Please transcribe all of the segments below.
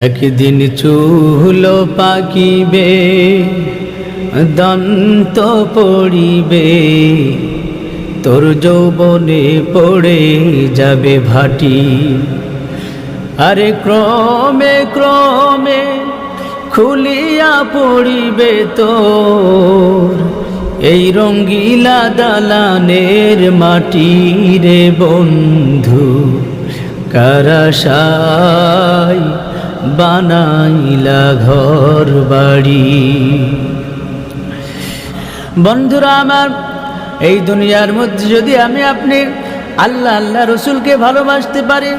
একদিন চুল পাকিবে, দন্ত পড়িবে। তোর যৌবনে পড়ে যাবে ভাটি। আরে ক্রমে ক্রমে খুলিয়া পড়িবে তোর এই রঙ্গিলা দালানের মাটি রে বন্ধু। কারাশাই বানাইলা ঘর বাড়ি। বন্ধুরা আমার, এই দুনিয়ার মধ্যে যদি আমি আপনি আল্লাহ আল্লাহ রসুলকে ভালোবাসতে পারি,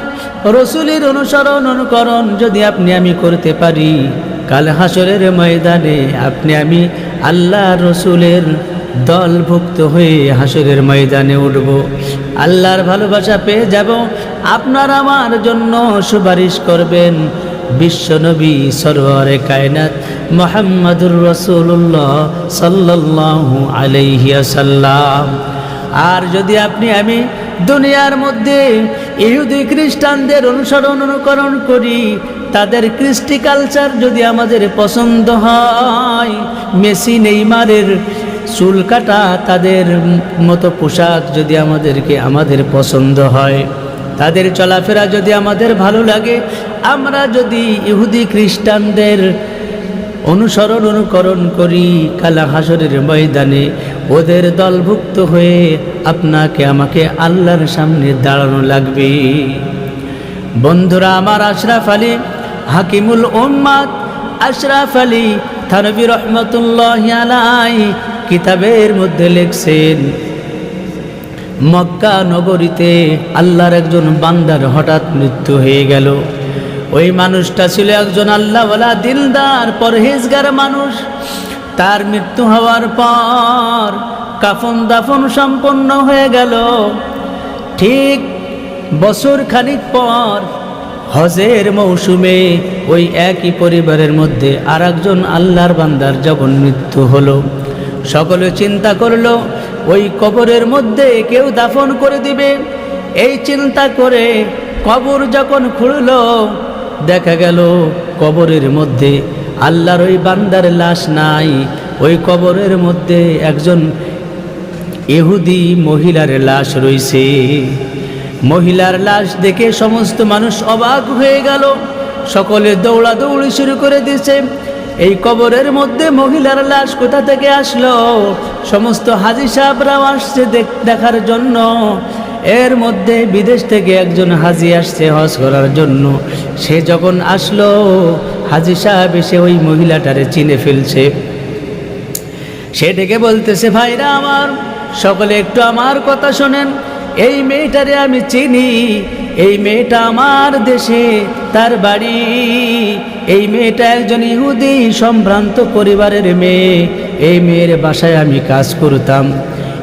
রসুলের অনুসরণ অনুকরণ যদি আপনি আমি করতে পারি, কাল হাসরের ময়দানে আপনি আমি আল্লাহ রসুলের দলভুক্ত হয়ে হাসরের ময়দানে উঠব। আল্লাহর ভালোবাসা পেয়ে যাব। আপনার আমার জন্য সুপারিশ করবেন। বিশ্বনবী সরোয়ারে কায়নাত মোহাম্মদুর রসুল্লাহ সাল্লাল্লাহু আলাইহি সাল্লাম আর যদি আপনি আমি দুনিয়ার মধ্যে ইহুদি খ্রিস্টানদের অনুসরণ অনুকরণ করি, তাদের কৃষ্টি কালচার যদি আমাদের পছন্দ হয়, মেসি নেইমারের চুল কাটা তাদের মতো পোশাক যদি আমাদেরকে আমাদের পছন্দ হয়। তাদের চলাফেরা যদি আমাদের ভালো লাগে, আমরা যদি ইহুদি খ্রিস্টানদের অনুসরণ অনুকরণ করি, কালা হাসরের ময়দানে ওদের দলভুক্ত হয়ে আপনাকে, আমাকে আল্লাহর সামনে দাঁড়ানো লাগবে। বন্ধুরা আমার আশরাফ আলী, হাকিমুল ওম্মাদ আশরাফ আলী থানবী রহমতুল্লাহ আলাই কিতাবের মধ্যে লিখছেন মক্কা নগরীতে আল্লাহর একজন বান্দার হঠাৎ মৃত্যু হয়ে গেল। ওই মানুষটা ছিল একজন আল্লাহওয়ালা দিলদার, পরহেজগার মানুষ। তার মৃত্যু হওয়ার পর কাফন দাফন সম্পন্ন হয়ে গেল। ঠিক বছর খানিক পর হজের মৌসুমে ওই একই পরিবারের মধ্যে আর একজন আল্লাহর বান্দার যখন মৃত্যু হলো, সকলে চিন্তা করল ওই কবরের মধ্যে কেউ দাফন করে দিবে। এই চিন্তা করে কবর যখন খুঁড়ল দেখা গেল কবরের মধ্যে আল্লাহর ওই বান্দার লাশ নাই। ওই কবরের মধ্যে একজন এহুদি মহিলার লাশ রয়েছে। মহিলার লাশ দেখে সমস্ত মানুষ অবাক হয়ে গেল। সকলে দৌড়াদৌড়ি শুরু করে দিয়েছে। এই কবরের মধ্যে মহিলার লাশ কোথা থেকে আসলো? সমস্ত হাজি সাহেবরাও আসছে দেখার জন্য। এর মধ্যে বিদেশ থেকে একজন হাজি আসছে হজ করার জন্য। সে যখন আসলো, হাজি সাহেব এসে ওই মহিলাটারে চিনে ফেলছে। সে ডেকে বলতেছে, ভাইরা আমার, সকলে একটু আমার কথা শোনেন। এই মেয়েটারে আমি চিনি। এই মেয়েটা আমার দেশে, তার বাড়ি। এই মেয়েটা একজন ইহুদি সম্ভ্রান্ত পরিবারের মেয়ে। এই মেয়ের বাসায় আমি কাজ করতাম।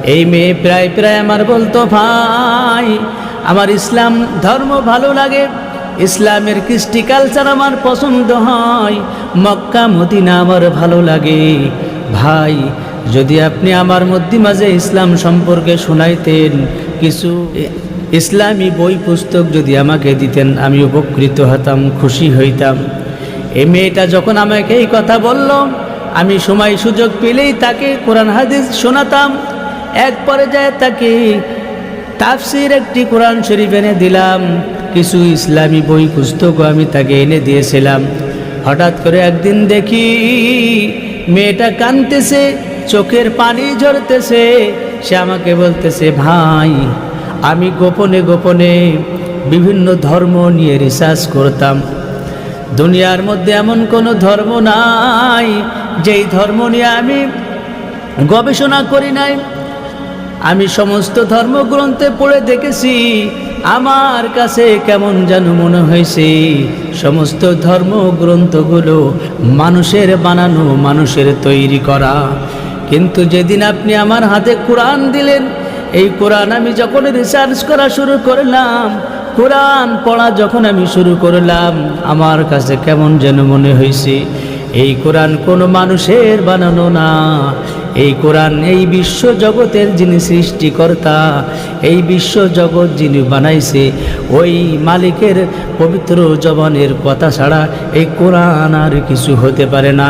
এই মেয়ে প্রায় প্রায় আমার বলতো, ভাই, আমার ইসলাম ধর্ম ভালো লাগে। ইসলামের কৃষ্টি কালচার আমার পছন্দ হয়। মক্কা, মদিনা আমার ভালো লাগে। ভাই, যদি আপনি আমার মধ্যে মাঝে ইসলাম সম্পর্কে শোনাইতেন কিছু। ইসলামী বই পুস্তক যদি আমাকে দিতেন, আমি উপকৃত হতাম, খুশি হইতাম। এই মেয়েটা যখন আমাকে এই কথা বলল, আমি সময় সুযোগ পেলেই তাকে কোরআন হাদিস শোনাতাম। এক পর্যায়ে তাকে তাফসির একটি কোরআন শরীফ এনে দিলাম। কিছু ইসলামী বই পুস্তকও আমি তাকে এনে দিয়েছিলাম। হঠাৎ করে একদিন দেখি, মেয়েটা কানতেছে চোখের পানি ঝরতেছে। সে আমাকে বলতেছে, ভাই আমি গোপনে গোপনে বিভিন্ন ধর্ম নিয়ে রিসার্চ করতাম। দুনিয়ার মধ্যে এমন কোনো ধর্ম নাই, যেই ধর্ম নিয়ে আমি গবেষণা করি নাই। আমি সমস্ত ধর্মগ্রন্থে পড়ে দেখেছি, আমার কাছে কেমন যেন মনে হয়েছে, সমস্ত ধর্মগ্রন্থগুলো মানুষের বানানো, মানুষের তৈরি করা। কিন্তু যেদিন আপনি আমার হাতে কোরআন দিলেন এই কোরআন আমি যখন রিসার্চ করা শুরু করলাম, কোরআন পড়া যখন আমি শুরু করলাম, আমার কাছে কেমন যেন মনে হয়েছে, এই কোরআন কোনো মানুষের বানানো না, এই কোরআন এই বিশ্ব জগতের যিনি সৃষ্টিকর্তা, এই বিশ্ব জগৎ যিনি বানাইছে, ওই মালিকের পবিত্র জবানের কথা ছাড়া এই কোরআন আর কিছু হতে পারে না।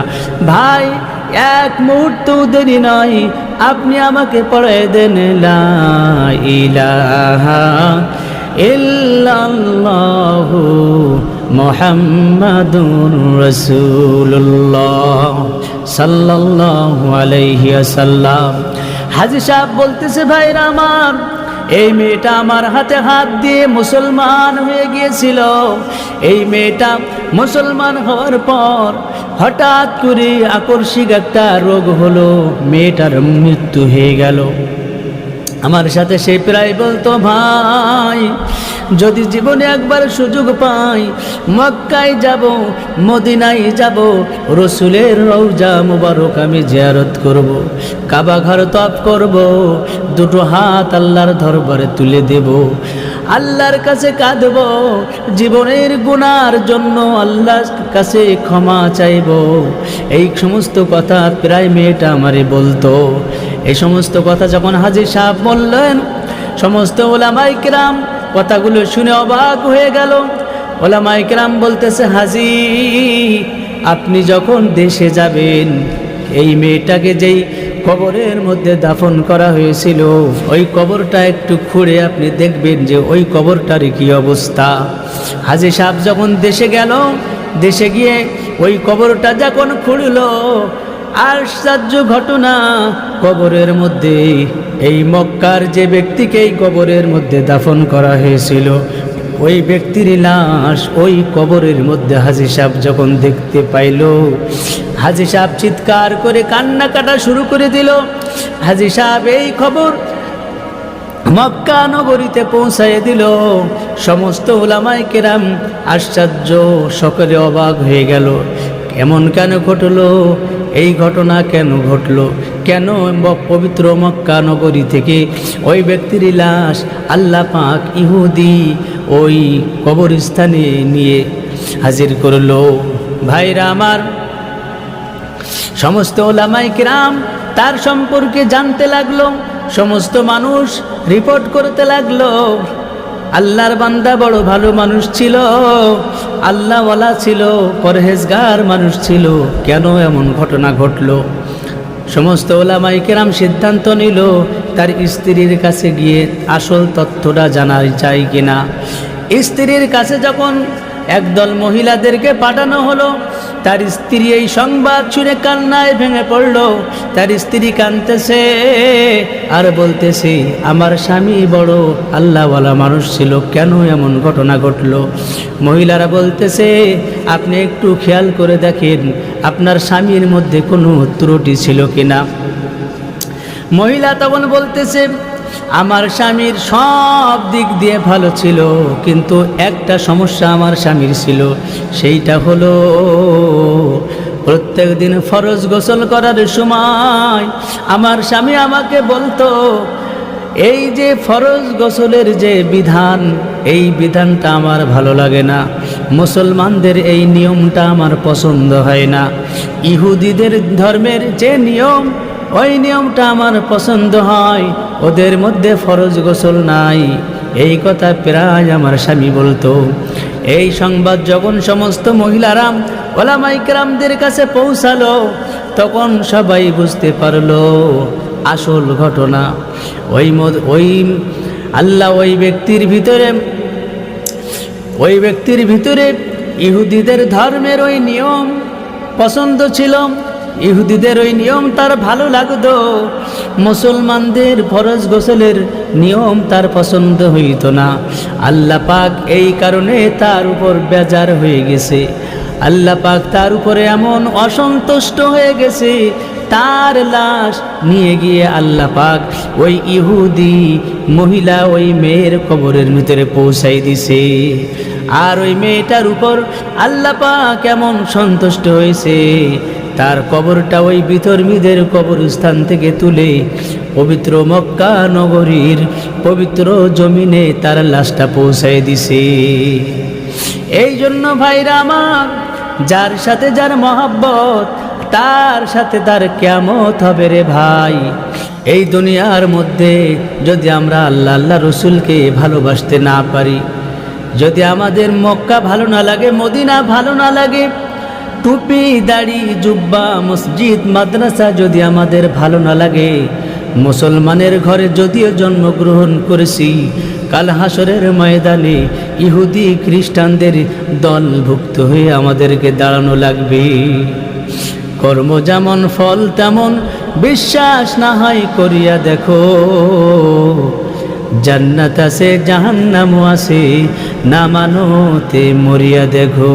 ভাই এক মুহূর্ত দেরি নয় আপনি আমাকে পড়াই দেন ইলাহা ইল্লাল্লাহু মুহাম্মাদুর রাসূলুল্লাহ সাল্লাল্লাহু আলাইহি ওয়াসাল্লাম। হাজী সাহেব বলতেছে, ভাইরা আমার এই মেয়েটা আমার হাতে হাত দিয়ে মুসলমান হয়ে গিয়েছিল। এই মেয়েটা মুসলমান হওয়ার পর হঠাৎ করে আকর্ষিক একটা রোগ হলো, মেয়েটার মৃত্যু হয়ে গেল। আমার সাথে সে প্রায় বলতো, ভাই, যদি জীবনে একবার সুযোগ পাই, মক্কায় যাব, মদিনায় যাব, রসুলের রৌজা মুবারক আমি জিয়ারত করব। কাবা ঘর তপ করব। দুটো হাত আল্লাহর ধরবারে তুলে দেব, আল্লাহর কাছে কাঁদব, জীবনের গুনার জন্য আল্লাহর কাছে ক্ষমা চাইব এই সমস্ত কথা প্রায় মেয়েটা আমারে বলতো এই সমস্ত কথা যখন হাজির সাহেব বললেন, সমস্ত ওলামাই কিরাম কথাগুলো শুনে অবাক হয়ে গেল। ওলামাই কিরাম বলতেছে হাজি আপনি যখন দেশে যাবেন, এই মেয়েটাকে যেই কবরের মধ্যে দাফন করা হয়েছিল, ওই কবরটা একটু খুঁড়ে আপনি দেখবেন যে ওই কবরটার কি অবস্থা। হাজি সাহেব যখন দেশে গেল, দেশে গিয়ে ওই কবরটা যখন খুঁড়লো আশ্চর্য ঘটনা কবরের মধ্যে। এই মক্কার যে ব্যক্তিকে এই কবরের মধ্যে দাফন করা হয়েছিল, ওই ব্যক্তির লাশ ওই কবরের মধ্যে হাজি সাহেব যখন দেখতে পাইল, হাজি সাহেব চিৎকার করে কান্না কাটা শুরু করে দিল। হাজি সাহেব এই খবর মক্কা নগরীতে পৌঁছায় দিল। সমস্ত ওলামাই কেরাম আশ্চর্য, সকলে অবাক হয়ে গেল। এমন কেন ঘটলো? এই ঘটনা কেন ঘটলো? কেন পবিত্র মক্কা নগরী থেকে ওই ব্যক্তির লাশ আল্লাহ পাক ইহুদি ওই কবরস্থানে নিয়ে হাজির করল? ভাইরা আমার, সমস্ত ওলামাই কিরাম তার সম্পর্কে জানতে লাগল, সমস্ত মানুষ রিপোর্ট করতে লাগল। আল্লাহর বান্দা বড় ভালো মানুষ ছিল, আল্লাহওয়ালা ছিল, পরহেজগার মানুষ ছিল। কেন এমন ঘটনা ঘটলো? সমস্ত ওলামাই কেরাম সিদ্ধান্ত নিল, তার স্ত্রীর কাছে গিয়ে আসল তথ্যটা জানার চাই কিনা। স্ত্রীর কাছে যখন একদল মহিলাদেরকে পাঠানো হলো তার স্ত্রী এই সংবাদ শুনে কান্নায় ভেঙে পড়ল। তার স্ত্রী কানতেছে আর বলতেছে, আমার স্বামী বড় আল্লাহওয়ালা মানুষ ছিল, কেন এমন ঘটনা ঘটলো? মহিলারা বলতেছে, আপনি একটু খেয়াল করে দেখেন, আপনার স্বামীর মধ্যে কোনো ত্রুটি ছিল কিনা? মহিলা তখন বলতেছে আমার স্বামীর সব দিক দিয়ে ভালো ছিল, কিন্তু একটা সমস্যা আমার স্বামীর ছিল, সেইটা হলো প্রত্যেক দিন ফরজ গোসল করার সময় আমার স্বামী আমাকে বলতো, এই যে ফরজ গোসলের যে বিধান, এই বিধানটা আমার ভালো লাগে না। মুসলমানদের এই নিয়মটা আমার পছন্দ হয় না। ইহুদিদের ধর্মের যে নিয়ম ওই নিয়মটা আমার পছন্দ হয়, ওদের মধ্যে ফরজ গোসল নাই। এই কথা প্রায় আমার স্বামী বলতো। এই সংবাদ যখন সমস্ত মহিলারাম ওলামাইকরামদের কাছে পৌঁছালো, তখন সবাই বুঝতে পারল আসল ঘটনা। ওই ওই আল্লাহ ওই ব্যক্তির ভিতরে, ওই ব্যক্তির ভিতরে ইহুদিদের ধর্মের ওই নিয়ম পছন্দ ছিল। ইহুদিদের ওই নিয়ম তার ভালো লাগতো। মুসলমানদের ফরজ গোসলের নিয়ম তার পছন্দ হইত না। আল্লাহ পাক এই কারণে তার উপর বেজার হয়ে গেছে। আল্লাহ পাক তার উপরে এমন অসন্তুষ্ট হয়ে গেছে, তার লাশ নিয়ে গিয়ে আল্লাহ পাক ওই ইহুদি মহিলা ওই মেয়ের কবরের ভিতরে পৌঁছাই দিছে। আর ওই মেয়েটার উপর আল্লাহ পাক এমন সন্তুষ্ট হয়েছে তার কবরটা ওই বিতর্মীদের কবরস্থান থেকে তুলে পবিত্র মক্কা নগরীর পবিত্র জমিনে তার লাশটা পৌঁছাই দিছে। এই জন্য ভাইরা আমার, যার সাথে যার মহাব্বত, তার সাথে তার কেমত হবে রে ভাই। এই দুনিয়ার মধ্যে যদি আমরা আল্লাহ আল্লাহ রসুলকে ভালোবাসতে না পারি, যদি আমাদের মক্কা ভালো না লাগে, মদিনা ভালো না লাগে টুপি, দাড়ি, জুব্বা, মসজিদ, মাদ্রাসা যদি আমাদের ভালো না লাগে, মুসলমানের ঘরে যদিও জন্মগ্রহণ করেছি, কাল হাসরের ময়দানে ইহুদি খ্রিস্টানদের দলভুক্ত হয়ে আমাদেরকে দাঁড়ানো লাগবে। কর্ম যেমন ফল, তেমন বিশ্বাস না হয় করিয়া দেখো। জান্নাত আছে, জাহান্নামও আছে, না মানোতে মরিয়া দেখো।